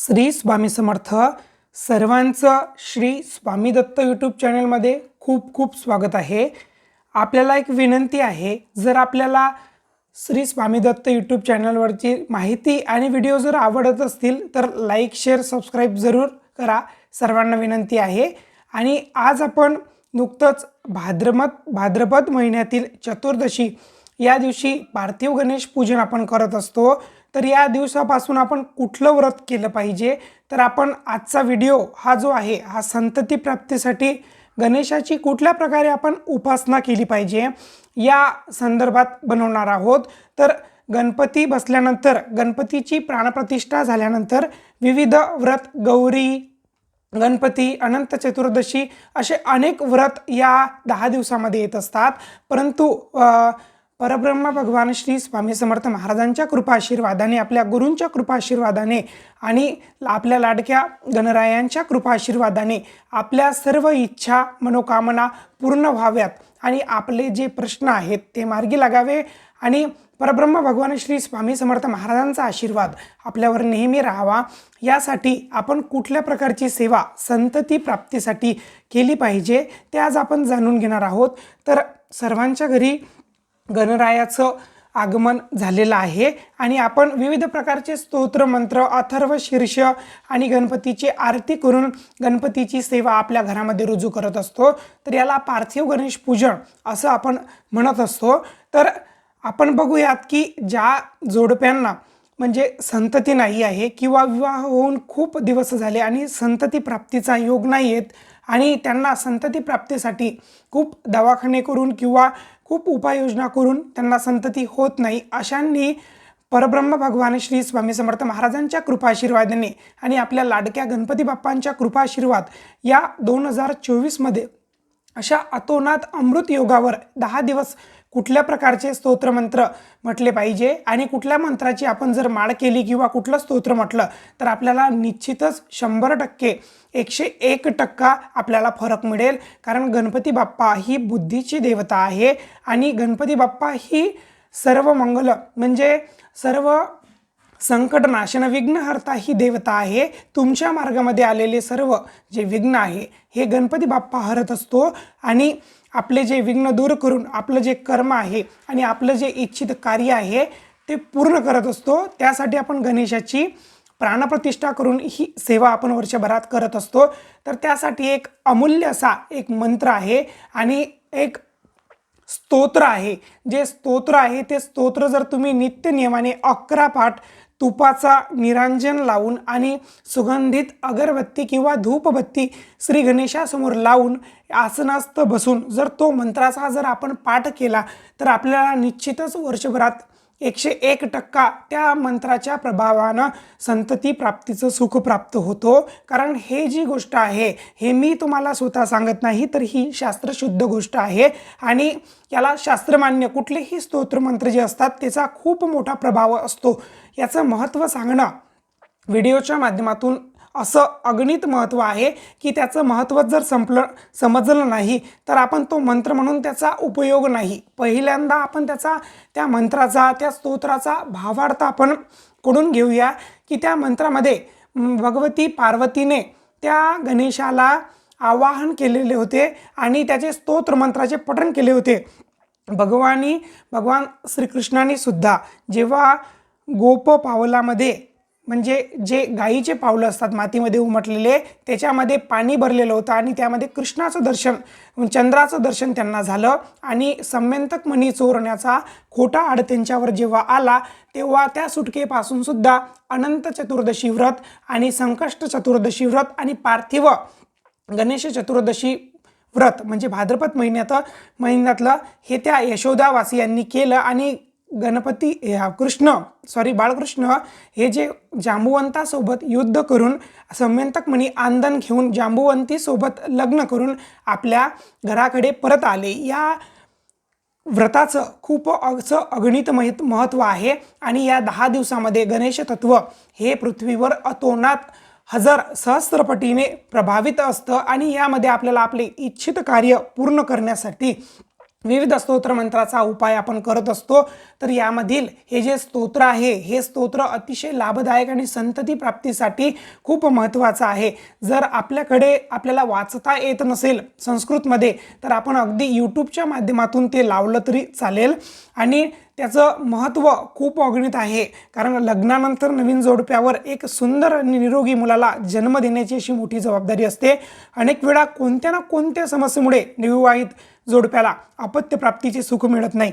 श्री स्वामी समर्थ सर्वांचं श्री स्वामी दत्त यूट्यूब चॅनलमध्ये खूप खूप स्वागत आहे. आपल्याला एक विनंती आहे जर आपल्याला श्री स्वामी दत्त यूट्यूब चॅनलवरची माहिती आणि व्हिडिओ जर आवडत असतील तर लाईक शेअर सबस्क्राईब जरूर करा. सर्वांना विनंती आहे. आणि आज आपण नुकतंच भाद्रमत भाद्रपद महिन्यातील चतुर्दशी या दिवशी पार्थिव गणेश पूजन आपण करत असतो. तर या दिवसापासून आपण कुठलं व्रत केलं पाहिजे? तर आपण आजचा व्हिडिओ हा जो आहे हा संतती प्राप्तीसाठी गणेशाची कुठल्या प्रकारे आपण उपासना केली पाहिजे या संदर्भात बनवणार आहोत. तर गणपती बसल्यानंतर गणपतीची प्राणप्रतिष्ठा झाल्यानंतर विविध व्रत गौरी गणपती अनंत चतुर्दशी असे अनेक व्रत या दहा दिवसामध्ये येत असतात. परंतु परब्रह्म भगवान श्री स्वामी समर्थ महाराजांच्या कृपा आशीर्वादाने आपल्या गुरूंच्या कृपाशीर्वादाने आणि आपल्या लाडक्या गणरायांच्या कृपाशीर्वादाने आपल्या सर्व इच्छा मनोकामना पूर्ण व्हाव्यात आणि आपले जे प्रश्न आहेत ते मार्गी लागावे आणि परब्रह्म भगवान श्री स्वामी समर्थ महाराजांचा आशीर्वाद आपल्यावर नेहमी राहावा. यासाठी आपण कुठल्या प्रकारची सेवा संतती प्राप्तीसाठी केली पाहिजे ते आज आपण जाणून घेणार आहोत. तर सर्वांच्या घरी गणरायाचं आगमन झालेलं आहे. आणि आपण विविध प्रकारचे स्तोत्र मंत्र अथर्व शीर्ष आणि गणपतीची आरती करून गणपतीची सेवा आपल्या घरामध्ये रुजू करत असतो. तर याला पार्थिव गणेश पूजन असं आपण म्हणत असतो. तर आपण बघूयात की ज्या जोडप्यांना म्हणजे संतती नाही आहे किंवा विवाह होऊन खूप दिवस झाले आणि संतती प्राप्तीचा योग नाही आहेत आणि त्यांना संतती प्राप्तीसाठी खूप दवाखाने करून किंवा खूप उपाययोजना करून त्यांना संतती होत नाही अशांनी परब्रह्म भगवान श्री स्वामी समर्थ महाराजांच्या कृपाशीर्वादाने आणि आपल्या लाडक्या गणपती बाप्पांच्या कृपाशीर्वाद या दोन हजार चोवीसमध्ये अशा अतोनात अमृत योगावर दहा दिवस कुठल्या प्रकारचे स्तोत्रमंत्र म्हटले पाहिजे? आणि कुठल्या मंत्राची आपण जर माळ केली किंवा कुठलं स्तोत्र म्हटलं तर आपल्याला निश्चितच शंभर टक्के एकशे एक टक्का आपल्याला फरक मिळेल. कारण गणपती बाप्पा ही बुद्धीची देवता आहे आणि गणपती बाप्पा ही सर्व मंगल म्हणजे सर्व संकटनाशन विघ्नहर्ता ही देवता आहे. तुमच्या मार्गामध्ये आलेले सर्व जे विघ्न आहे हे गणपती बाप्पा हरत असतो. आणि आपले जे विघ्न दूर करून आपलं जे कर्म आहे आणि आपलं जे इच्छित कार्य आहे ते पूर्ण करत असतो. त्यासाठी आपण गणेशाची प्राणप्रतिष्ठा करून ही सेवा आपण वर्षभरात करत असतो. तर त्यासाठी एक अमूल्य असा एक मंत्र आहे आणि एक स्तोत्र आहे. जे स्तोत्र आहे ते स्तोत्र जर तुम्ही नित्य नियमाने अकरा पाठ तुपाचा निरांजन लावून आणि सुगंधित अगरबत्ती किंवा धूपबत्ती श्री गणेशासमोर लावून आसनास्थ बसून जर तो मंत्राचा जर आपण पाठ केला तर आपल्याला निश्चितच वर्षभरात एकशे एक टक्का त्या मंत्राच्या प्रभावानं संतती प्राप्तीचं सुख प्राप्त होतो. कारण हे जी गोष्ट आहे हे मी तुम्हाला स्वतः सांगत नाही तर ही शास्त्रशुद्ध गोष्ट आहे. आणि याला शास्त्रमान्य कुठलेही स्तोत्रमंत्र जे असतात त्याचा खूप मोठा प्रभाव असतो. याचं महत्त्व सांगणं व्हिडिओच्या माध्यमातून असं अगणित महत्त्व आहे की त्याचं महत्त्व जर संपलं समजलं नाही तर आपण तो मंत्र म्हणून त्याचा उपयोग नाही. पहिल्यांदा आपण त्याचा त्या मंत्राचा त्या स्तोत्राचा भावार्थ आपण कडून घेऊया की त्या मंत्रामध्ये भगवती पार्वतीने त्या गणेशाला आवाहन केलेले होते आणि त्याचे स्तोत्र मंत्राचे पठण केले होते. भगवानी भगवान श्रीकृष्णाने सुद्धा जेव्हा गोप पावलामध्ये म्हणजे जे गाईचे पावलं असतात मातीमध्ये उमटलेले त्याच्यामध्ये पाणी भरलेलं होतं आणि त्यामध्ये कृष्णाचं दर्शन चंद्राचं दर्शन त्यांना झालं आणि सम्यंतक मणी चोरण्याचा खोटा आड त्यांच्यावर जेव्हा आला तेव्हा त्या सुटकेपासून सुद्धा अनंत चतुर्दशी व्रत आणि संकष्ट चतुर्दशी व्रत आणि पार्थिव गणेश चतुर्दशी व्रत म्हणजे भाद्रपद महिन्यात महिन्यातलं हे त्या यशोदावासियांनी केलं आणि गणपती ह्या कृष्ण सॉरी बाळकृष्ण हे जे जांबुवंतासोबत युद्ध करून सम्यंतक मणी आंदन घेऊन जांबुवंतीसोबत लग्न करून आपल्या घराकडे परत आले. या व्रताचं खूप असं अगणित महित महत्त्व आहे आणि या दहा दिवसामध्ये गणेश तत्व हे पृथ्वीवर अतोनात हजार सहस्त्रपटीने प्रभावित असतं आणि यामध्ये आपल्याला आपले इच्छित कार्य पूर्ण करण्यासाठी विविध स्तोत्र मंत्राचा उपाय आपण करत असतो. तर यामधील हे जे स्तोत्र आहे हे स्तोत्र अतिशय लाभदायक आणि संतती प्राप्तीसाठी खूप महत्त्वाचं आहे. जर आपल्याकडे आपल्याला वाचता येत नसेल संस्कृतमध्ये तर आपण अगदी यूट्यूबच्या माध्यमातून ते लावलं तरी चालेल. आणि त्याचं महत्त्व खूप अगणित आहे. कारण लग्नानंतर नवीन जोडप्यावर एक सुंदर आणि निरोगी मुलाला जन्म देण्याची अशी मोठी जबाबदारी असते. अनेक वेळा कोणत्या ना कोणत्या समस्येमुळे निविवाहित जोडप्याला अपत्यप्राप्तीचे सुख मिळत नाही.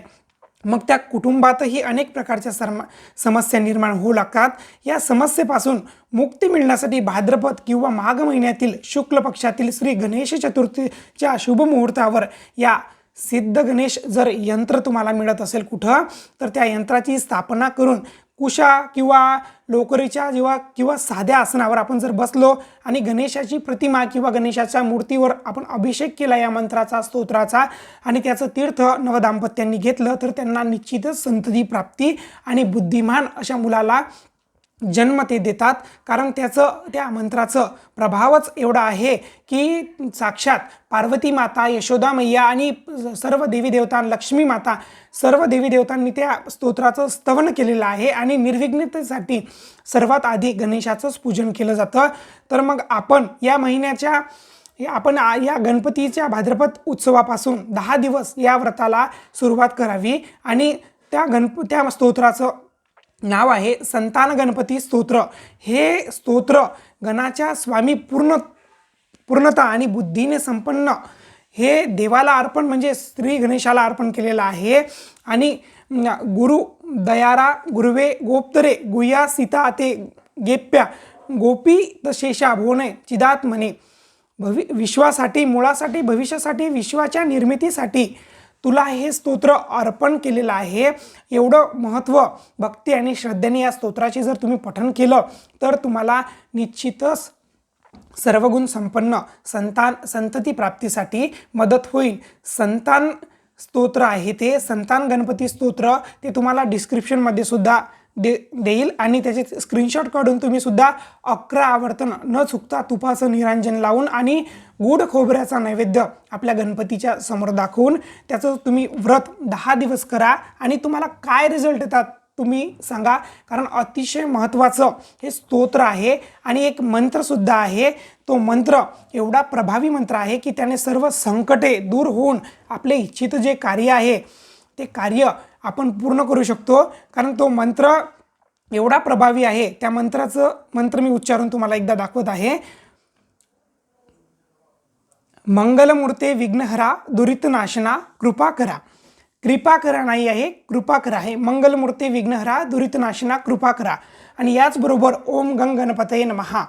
मग त्या कुटुंबातही अनेक प्रकारच्या सर्म समस्या निर्माण होऊ लागतात. या समस्येपासून मुक्ती मिळण्यासाठी भाद्रपद किंवा माघ महिन्यातील शुक्ल पक्षातील श्री गणेश चतुर्थीच्या शुभ मुहूर्तावर या सिद्ध गणेश जर यंत्र तुम्हाला मिळत असेल कुठं तर त्या यंत्राची स्थापना करून कुशा किंवा लोकरीच्या जेव्हा किंवा साध्या आसनावर आपण जर बसलो आणि गणेशाची प्रतिमा किंवा गणेशाच्या मूर्तीवर आपण अभिषेक केला या मंत्राचा स्तोत्राचा आणि त्याचं तीर्थ नवदाम्पत्यांनी घेतलं तर त्यांना निश्चितच संतती प्राप्ती आणि बुद्धिमान अशा मुलाला जन्म ते देतात. कारण त्याचं त्या मंत्राचं प्रभावच एवढा आहे की साक्षात पार्वती माता यशोदा मैया आणि सर्व देवी देवता लक्ष्मी माता सर्व देवी देवतांनी त्या स्तोत्राचं स्तवन केलेलं आहे आणि निर्विघ्नतेसाठी सर्वात आधी गणेशाचंच पूजन केलं जातं. तर मग आपण या महिन्याच्या हे आपण या गणपतीच्या भाद्रपद उत्सवापासून दहा दिवस या व्रताला सुरुवात करावी आणि त्या गणप त्या स्तोत्राचं नाव आहे संतान गणपती स्तोत्र. हे स्तोत्र गणाच्या स्वामी पूर्ण पूर्णता आणि बुद्धीने संपन्न. हे देवाला अर्पण म्हणजे श्री गणेशाला अर्पण केलेलं आहे. आणि गुरु दयारा गुरुवे गोप्तरे गुया सीता ते गेप्या गोपी त शेषा भोने चिदात म्हणे भवि विश्वासाठी मुळासाठी भविष्यासाठी विश्वाच्या निर्मितीसाठी तुला हे स्तोत्र अर्पण केलेलं आहे. एवढं महत्त्व भक्ती आणि श्रद्धेने या स्तोत्राचे जर तुम्ही पठण केलं तर तुम्हाला निश्चितच सर्वगुण संपन्न संतान संतती प्राप्तीसाठी मदत होईल. संतान स्तोत्र आहे ते संतान गणपती स्तोत्र ते तुम्हाला डिस्क्रिप्शनमध्ये सुद्धा दे देईल आणि त्याचे स्क्रीनशॉट काढून तुम्ही सुद्धा अकरा आवर्तन न चुकता तुपाचं निरांजन लावून आणि गोड खोबऱ्याचा नैवेद्य आपल्या गणपतीच्या समोर दाखवून त्याचं तुम्ही व्रत दहा दिवस करा आणि तुम्हाला काय रिझल्ट येतात तुम्ही सांगा. कारण अतिशय महत्त्वाचं हे स्तोत्र आहे आणि एक मंत्रसुद्धा आहे. तो मंत्र एवढा प्रभावी मंत्र आहे की त्याने सर्व संकटे दूर होऊन आपले इच्छित जे कार्य आहे ते कार्य आपण पूर्ण करू शकतो. कारण तो मंत्र एवढा प्रभावी आहे. त्या मंत्राचं मंत्र मी उच्चारून तुम्हाला एकदा दाखवत आहे. मंगलमूर्ते विघ्नहरा दुरितनाशना कृपा करा. कृपा करा नाही आहे कृपा करा आहे. मंगलमूर्ते विघ्नहरा दुरितनाशना कृपा करा. आणि याचबरोबर ओम गंग गणपतये नमहा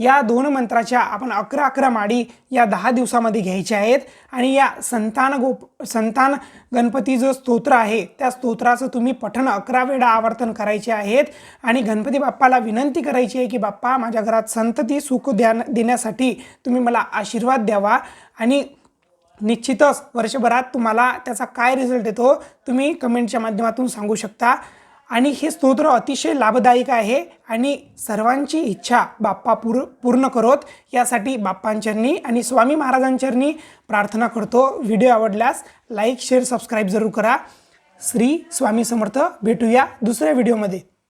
या दोन मंत्राच्या आपण अकरा अकरा माडी या दहा दिवसामध्ये घ्यायच्या आहेत. आणि या संतान गोप संतान गणपती जो स्तोत्र आहे त्या स्तोत्राचं तुम्ही पठण अकरा वेळा आवर्तन करायचे आहेत. आणि गणपती बाप्पाला विनंती करायची आहे की बाप्पा माझ्या घरात संतती सुख द्या देण्यासाठी तुम्ही मला आशीर्वाद द्यावा. आणि निश्चितच वर्षभरात तुम्हाला त्याचा काय रिझल्ट येतो तुम्ही कमेंटच्या माध्यमातून सांगू शकता. आणि हे स्तोत्र अतिशय लाभदायक आहे आणि सर्वांची इच्छा बाप्पा पूर पूर्ण करोत. यासाठी बाप्पांचरणी आणि स्वामी महाराजांचरणी प्रार्थना करतो. व्हिडिओ आवडल्यास लाईक शेअर सबस्क्राईब जरूर करा. श्री स्वामी समर्थ भेटूया दुसऱ्या व्हिडिओमध्ये.